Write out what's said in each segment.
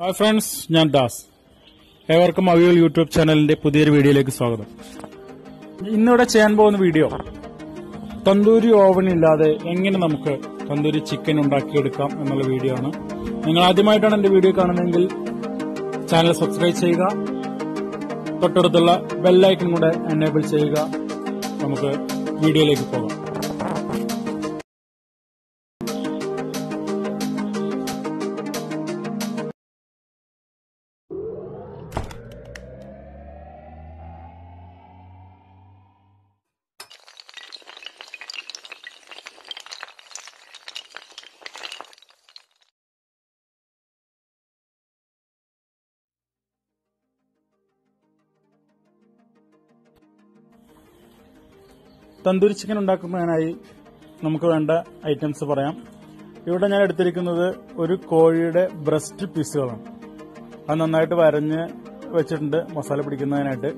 Hi friends ഞാൻ ദാസ്. ഏവർക്കും avial YouTube ചാനലിന്റെ പുതിയൊരു വീഡിയോയിലേക്ക് സ്വാഗതം. ഇന്നിവിടെ ചെയ്യാൻ പോകുന്ന വീഡിയോ തന്തൂരി ഓവൻ ഇല്ലാതെ എങ്ങനെ നമുക്ക് തന്തൂരി ചിക്കൻ ഉണ്ടാക്കിയെടുക്കാം എന്നുള്ള വീഡിയോ ആണ്. നിങ്ങൾ ആദ്യമായിട്ടാണ് എന്റെ വീഡിയോ കാണുന്നതെങ്കിൽ ചാനൽ സബ്സ്ക്രൈബ് ചെയ്യുക. തൊട്ടടുത്തുള്ള ബെല്ലൈക്കൺ കൂടെ എനേബിൾ ചെയ്യുക. നമുക്ക് വീഡിയോയിലേക്ക് പോകാം. തന്തൂരി ചിക്കൻ ഉണ്ടാക്കുന്നതിനായി നമുക്ക് വേണ്ട ഐറ്റംസ് പറയാം. ഇവിടെ ഞാൻ എടുത്തിരിക്കുന്നത് ഒരു കോഴിയുടെ ബ്രസ്റ്റ് പീസുകളാണ്. അത് നന്നായിട്ട് വരഞ്ഞ് വെച്ചിട്ടുണ്ട് മസാല പിടിക്കുന്നതിനായിട്ട്.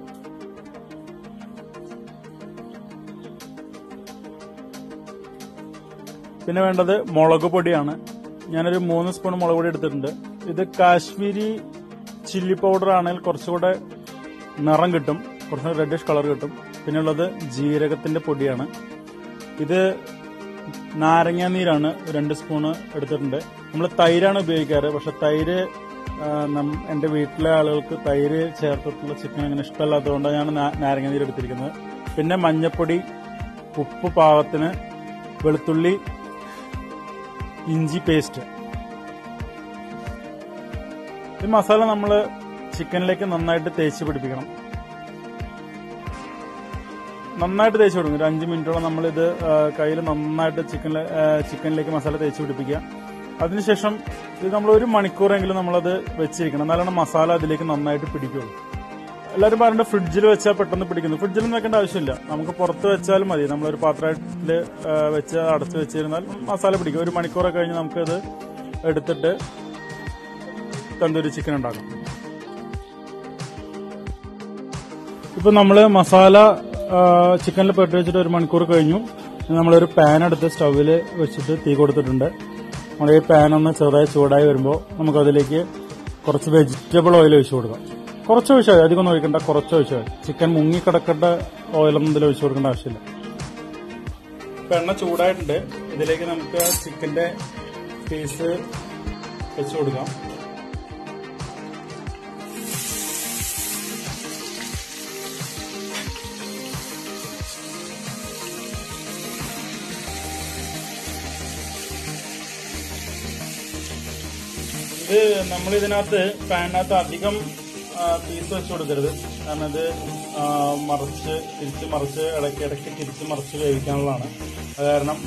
പിന്നെ വേണ്ടത് മുളക് പൊടിയാണ്. ഞാനൊരു മൂന്ന് സ്പൂൺ മുളക് പൊടി എടുത്തിട്ടുണ്ട്. ഇത് കാശ്മീരി ചില്ലി പൗഡർ ആണെങ്കിൽ കുറച്ചുകൂടെ നിറം കിട്ടും. കുറച്ചുകൂടെ റെഡിഷ് കളർ കിട്ടും. പിന്നെ ഉള്ളത് ജീരകത്തിന്റെ പൊടിയാണ്. ഇത് നാരങ്ങ നീരാണ് രണ്ട് സ്പൂണ് എടുത്തിട്ടുണ്ട്. നമ്മൾ തൈരാണ് ഉപയോഗിക്കാറ്. പക്ഷെ തൈര് എന്റെ വീട്ടിലെ ആളുകൾക്ക് തൈര് ചേർത്തിട്ടുള്ള ചിക്കൻ അങ്ങനെ ഇഷ്ടമല്ലാത്തതുകൊണ്ട് ഞാൻ നാരങ്ങ നീര് എടുത്തിരിക്കുന്നത്. പിന്നെ മഞ്ഞപ്പൊടി ഉപ്പ് പാകത്തിന് വെളുത്തുള്ളി ഇഞ്ചി പേസ്റ്റ്. ഈ മസാല നമ്മൾ ചിക്കനിലേക്ക് നന്നായിട്ട് തേച്ച് പിടിപ്പിക്കണം. നന്നായിട്ട് തേച്ച് കൊടുക്കും. ഒരു അഞ്ച് മിനിറ്റോളം നമ്മളിത് കയ്യിൽ നന്നായിട്ട് ചിക്കനിൽ ചിക്കനിലേക്ക് മസാല തേച്ച് പിടിപ്പിക്കുക. അതിനുശേഷം ഇത് നമ്മൾ ഒരു മണിക്കൂറെങ്കിലും നമ്മളത് വെച്ചിരിക്കണം. എന്നാലാണ് മസാല അതിലേക്ക് നന്നായിട്ട് പിടിക്കുള്ളൂ. എല്ലാവരും പറഞ്ഞിട്ട് ഫ്രിഡ്ജിൽ വെച്ചാൽ പെട്ടെന്ന് പിടിക്കുന്നു. ഫ്രിഡ്ജിലൊന്നും വെക്കേണ്ട ആവശ്യമില്ല. നമുക്ക് പുറത്ത് വെച്ചാലും മതി. നമ്മളൊരു പാത്രത്തിൽ വെച്ച് അടച്ച് വെച്ചിരുന്നാൽ മസാല പിടിക്കും. ഒരു മണിക്കൂറൊക്കെ കഴിഞ്ഞ് നമുക്കത് എടുത്തിട്ട് തന്തൂരി ചിക്കൻ ഉണ്ടാക്കാം. ഇപ്പൊ നമ്മൾ മസാല ചിക്കനിൽ പെട്ട് വെച്ചിട്ട് ഒരു മണിക്കൂർ കഴിഞ്ഞു. നമ്മളൊരു പാൻ എടുത്ത് സ്റ്റൗവിൽ വെച്ചിട്ട് തീ കൊടുത്തിട്ടുണ്ട്. നമ്മുടെ ഈ പാൻ ഒന്ന് ചെറുതായി ചൂടായി വരുമ്പോൾ നമുക്കതിലേക്ക് കുറച്ച് വെജിറ്റബിൾ ഓയിൽ ഒഴിച്ചു കൊടുക്കാം. കുറച്ച് ഒഴിച്ചാൽ അധികം ഒന്നും ഒഴിക്കണ്ട. കുറച്ച് ഒഴിച്ചാൽ ചിക്കൻ മുങ്ങിക്കിടക്കേണ്ട ഓയിലൊന്നും ഇതിൽ ഒഴിച്ചു കൊടുക്കേണ്ട ആവശ്യമില്ല. എണ്ണ ചൂടായിട്ടുണ്ട്. ഇതിലേക്ക് നമുക്ക് ചിക്കന്റെ പീസ് വെച്ചു കൊടുക്കാം. ഇത് നമ്മൾ ഇതിനകത്ത് പാനിനകത്ത് അധികം പീസ് വെച്ച് കൊടുക്കരുത്. കാരണം ഇത് മറിച്ച് തിരിച്ച് മറിച്ച് ഇടയ്ക്ക് ഇടയ്ക്ക് തിരിച്ച് മറിച്ച് വേവിക്കാനുള്ളതാണ്. അത് കാരണം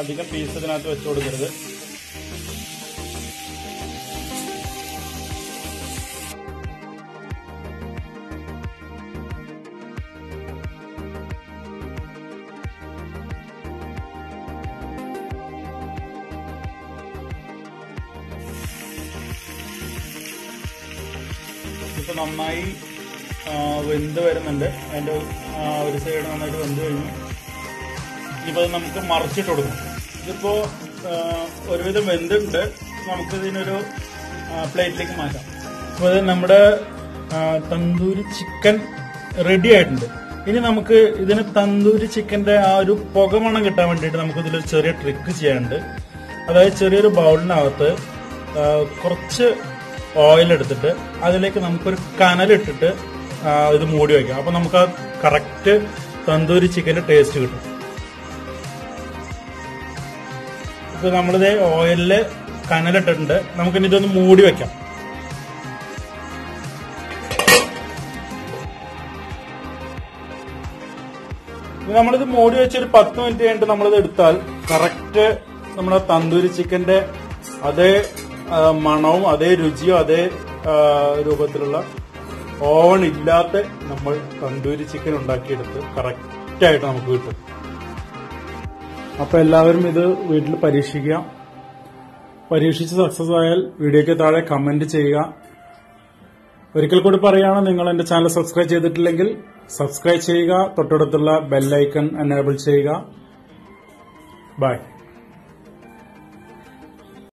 അധികം പീസ് ഇതിനകത്ത് വെച്ച് കൊടുക്കരുത്. ഇപ്പൊ നന്നായി വെന്ത് വരുന്നുണ്ട്. അതിന്റെ ഒരു സൈഡ് നന്നായിട്ട് വെന്ത് കഴിഞ്ഞു. ഇനിയിപ്പോൾ അത് നമുക്ക് മറിച്ചിട്ട് കൊടുക്കും. ഇതിപ്പോൾ ഒരുവിധം വെന്തുണ്ട്. നമുക്കിതിനൊരു പ്ലേറ്റിലേക്ക് മാറ്റാം. അപ്പോൾ ഇത് നമ്മുടെ തന്തൂരി ചിക്കൻ റെഡി ആയിട്ടുണ്ട്. ഇനി നമുക്ക് ഇതിന് തന്തൂരി ചിക്കന്റെ ആ ഒരു പുകമണം കിട്ടാൻ വേണ്ടിയിട്ട് നമുക്ക് ഇതിലൊരു ചെറിയ ട്രിക്ക് ചെയ്യാനുണ്ട്. അതായത് ചെറിയൊരു ബൗളിനകത്ത് കുറച്ച് ഓയിൽ എടുത്തിട്ട് അതിലേക്ക് നമുക്കൊരു കനലിട്ടിട്ട് ഇത് മൂടി വയ്ക്കാം അപ്പൊ നമുക്ക് ആ കറക്റ്റ് തന്തൂരി ചിക്കന്റെ ടേസ്റ്റ് കിട്ടും. ഇപ്പൊ നമ്മളിത് ഓയിലിൽ കനലിട്ടിട്ടുണ്ട് നമുക്കിനി ഇതൊന്ന് മൂടി വെക്കാം. നമ്മളിത് മൂടി വെച്ച് ഒരു പത്ത് മിനിറ്റ് കഴിഞ്ഞിട്ട് നമ്മളിത് എടുത്താൽ കറക്റ്റ് നമ്മുടെ തന്തൂരി ചിക്കന്റെ അതേ മണവും അതേ രുചിയും അതേ രൂപത്തിലുള്ള ഓവൺ ഇല്ലാത്ത നമ്മൾ തന്തൂരി ചിക്കൻ ഉണ്ടാക്കിയെടുത്ത് കറക്റ്റായിട്ട് നമുക്ക് കിട്ടും. അപ്പൊ എല്ലാവരും ഇത് വീട്ടിൽ പരീക്ഷിക്കുക. പരീക്ഷിച്ച് സക്സസ് ആയാൽ വീഡിയോയ്ക്ക് താഴെ കമന്റ് ചെയ്യുക. ഒരിക്കൽ കൂടി പറയുകയാണ് നിങ്ങൾ എന്റെ ചാനൽ സബ്സ്ക്രൈബ് ചെയ്തിട്ടില്ലെങ്കിൽ സബ്സ്ക്രൈബ് ചെയ്യുക തൊട്ടടുത്തുള്ള ബെല്ലൈക്കൺ എനേബിൾ ചെയ്യുക. ബൈ